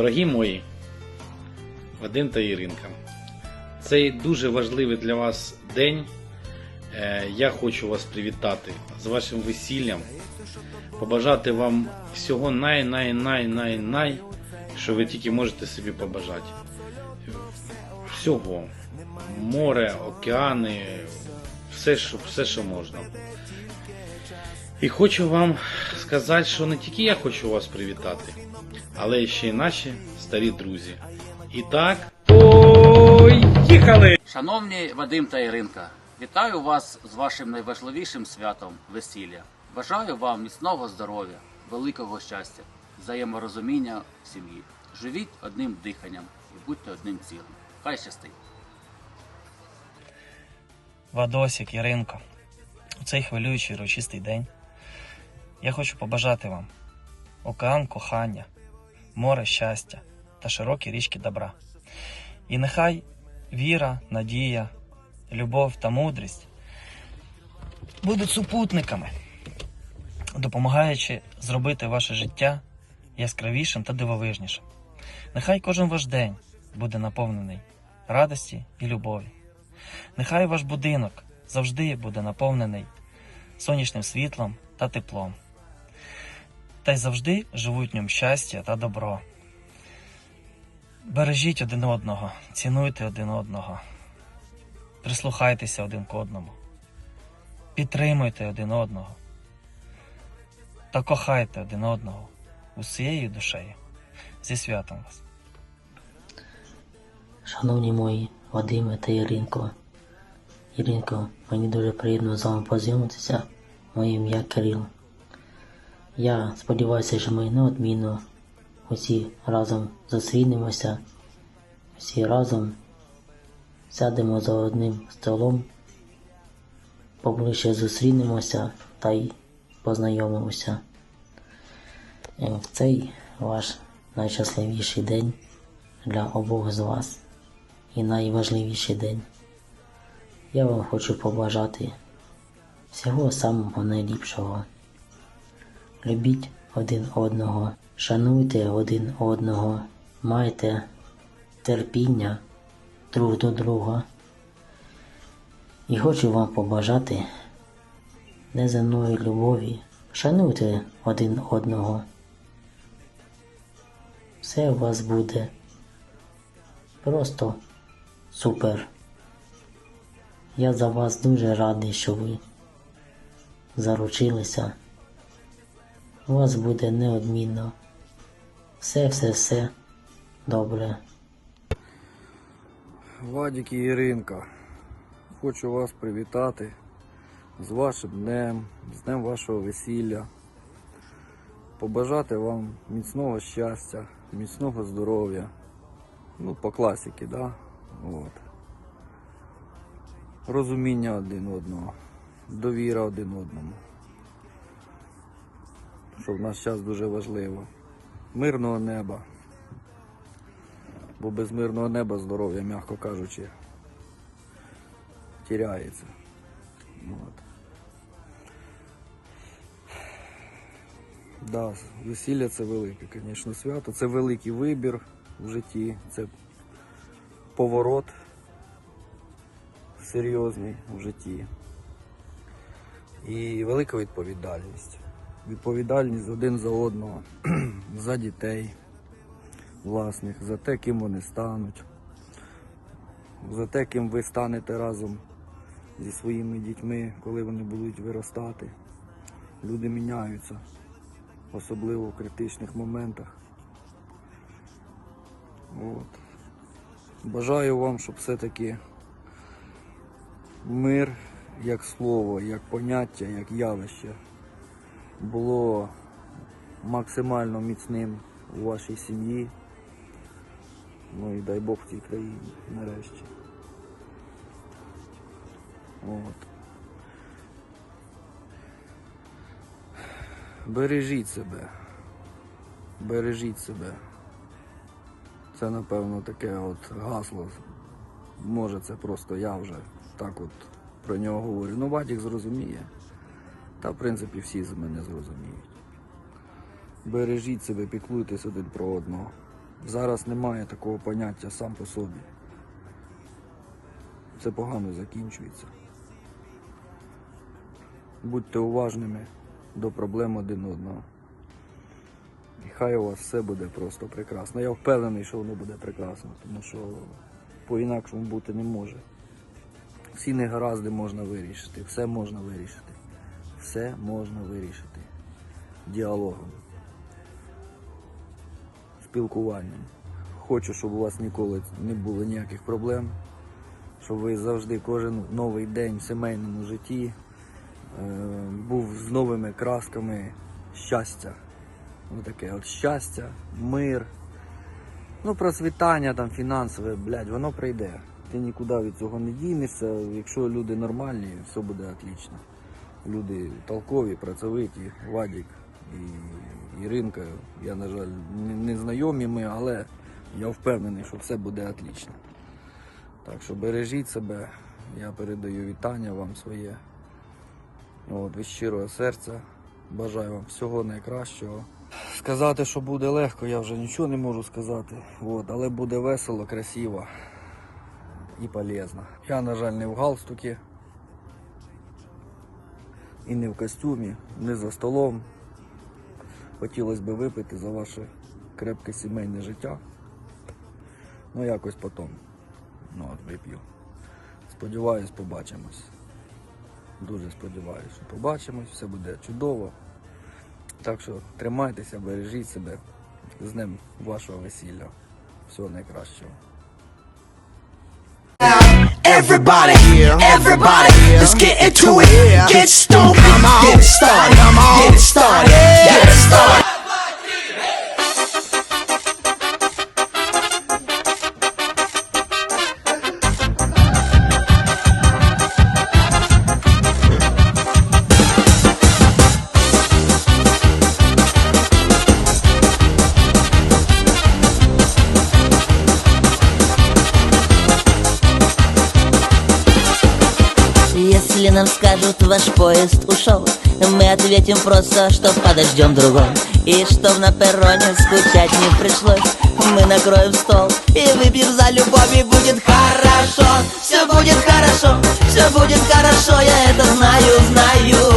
Дорогі мої, Вадим та Іринка, цей дуже важливий для вас день. Е, Я хочу вас привітати з вашим весіллям, побажати вам всього най-най-най-най-най, що ви тільки можете собі побажати. Всього. Море, океани, все, що, все, що можна. І хочу вам сказати, що не тільки я хочу вас привітати, але ще й наші старі друзі. І так, поїхали! Шановні Вадим та Іринка, вітаю вас з вашим найважливішим святом весілля. Бажаю вам міцного здоров'я, великого щастя, взаєморозуміння в сім'ї. Живіть одним диханням і будьте одним цілим. Хай щастить! Вадосік, Іринко, у цей хвилюючий урочистий день я хочу побажати вам океан кохання, море щастя та широкі річки добра. І нехай віра, надія, любов та мудрість будуть супутниками, допомагаючи зробити ваше життя яскравішим та дивовижнішим. Нехай кожен ваш день буде наповнений радості і любові. Нехай ваш будинок завжди буде наповнений сонячним світлом та теплом. Та й завжди живуть в ньому щастя та добро. Бережіть один одного, цінуйте один одного, прислухайтеся один к одному, підтримуйте один одного та кохайте один одного усією душею. Зі святом вас! Шановні мої Вадиме та Іринко. Іринко, мені дуже приємно з вами познайомитися. Моє ім'я Кирил. Я сподіваюся, що ми неодмінно усі разом зустрінемося, всі разом сядемо за одним столом, поближче зустрінемося та й познайомимося. Е, В цей ваш найщасливіший день для обох з вас і найважливіший день. Я вам хочу побажати всього самого найліпшого. Любіть один одного, шануйте один одного, майте терпіння друг до друга. І хочу вам побажати неземної любові, шануйте один одного. Все у вас буде Просто супер. Я за вас дуже радий, що ви заручилися. У вас буде неодмінно. Все, все, все добре. Вадік і Іринка, хочу вас привітати з вашим днем, з днем вашого весілля. Побажати вам міцного щастя, міцного здоров'я. Ну, по класіки, да? От. Розуміння один одного, довіра один одному. Що в наш час дуже важливо. Мирного неба. Бо без мирного неба здоров'я, м'яко кажучи, тіряється. От. Да, весілля це велике, звісно, свято. Це великий вибір в житті, це поворот серйозний в житті. І велика відповідальність. Відповідальність один за одного, за дітей власних, за те, ким вони стануть, за те, ким ви станете разом зі своїми дітьми, коли вони будуть виростати. Люди міняються, особливо в критичних моментах. От. Бажаю вам, щоб все-таки мир як слово, як поняття, як явище було максимально міцним у вашій сім'ї. Ну і дай Бог в цій країні нарешті. От. Бережіть себе. Бережіть себе. Це напевно таке от гасло. Може це просто я вже так от про нього говорю. Ну, Вадік зрозуміє. Та в принципі всі з мене зрозуміють. Бережіть себе, піклуйтесь один про одного. Зараз немає такого поняття сам по собі. Це погано закінчується. Будьте уважними до проблем один одного. І хай у вас все буде просто прекрасно. Я впевнений, що воно буде прекрасно, тому що по-інакшому бути не може. Всі негаразди можна вирішити, все можна вирішити. Все можна вирішити діалогом, спілкуванням. Хочу, щоб у вас ніколи не було ніяких проблем, щоб ви завжди кожен новий день в сімейному житті е, був з новими красками щастя. Ну таке от щастя, мир. Ну, процвітання там фінансове, блядь, воно прийде. Ти нікуди від цього не дінешся. Якщо люди нормальні, все буде отлично. Люди толкові, працьовиті, Вадік і Іринка. Я, на жаль, не, знайомі ми, але я впевнений, що все буде отлично. Так що бережіть себе, я передаю вітання вам своє. От, від щирого серця. Бажаю вам всього найкращого. Сказати, що буде легко, я вже нічого не можу сказати. От, але буде весело, красиво і полезно. Я, на жаль, не в галстукі. І не в костюмі, не за столом. Хотілося б випити за ваше крепке сімейне життя. Ну, якось потім. Ну, от вип'ю. Сподіваюсь, побачимось. Дуже сподіваюся, що побачимось, все буде чудово. Так що тримайтеся, бережіть себе з ним вашого весілля. Всього найкращого. Everybody, everybody, let's get into it. Get stoned, get it started, get it started, get it started. Нам скажут ваш поезд ушел. Мы ответим просто, что подождем другой И чтоб на перроне скучать не пришлось. Мы накроем стол и выпьем за любовь И будет хорошо, все будет хорошо Все будет хорошо, я это знаю, знаю